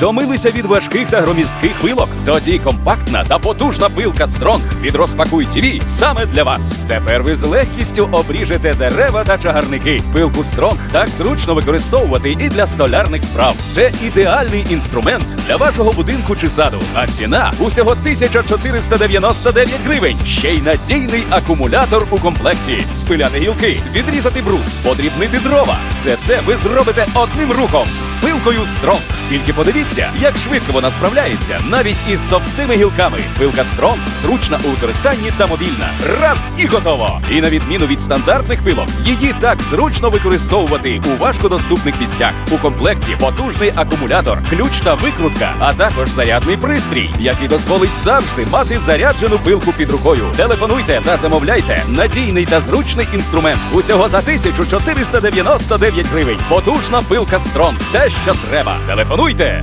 Втомилися від важких та громістких пилок? Тоді компактна та потужна пилка Стронг від Розпакуй ТВ саме для вас. Тепер ви з легкістю обріжете дерева та чагарники. Пилку Стронг так зручно використовувати і для столярних справ. Це ідеальний інструмент для вашого будинку чи саду. А ціна усього 1499 гривень. Ще й надійний акумулятор у комплекті. Спиляти гілки, відрізати брус, подрібнити дрова. Все це ви зробите одним рухом з пилкою Стронг. Тільки подивіться, як швидко вона справляється, навіть із товстими гілками. Пилка Стронг зручна у використанні та мобільна. Раз і готово. І на відміну від стандартних пилок, її так зручно використовувати у важкодоступних місцях. У комплекті потужний акумулятор, ключ та викрутка, а також зарядний пристрій, який дозволить завжди мати заряджену пилку під рукою. Телефонуйте та замовляйте надійний та зручний інструмент. Усього за 1499 гривень. Потужна пилка Стронг. Те, що треба. Телефонуйте. どいて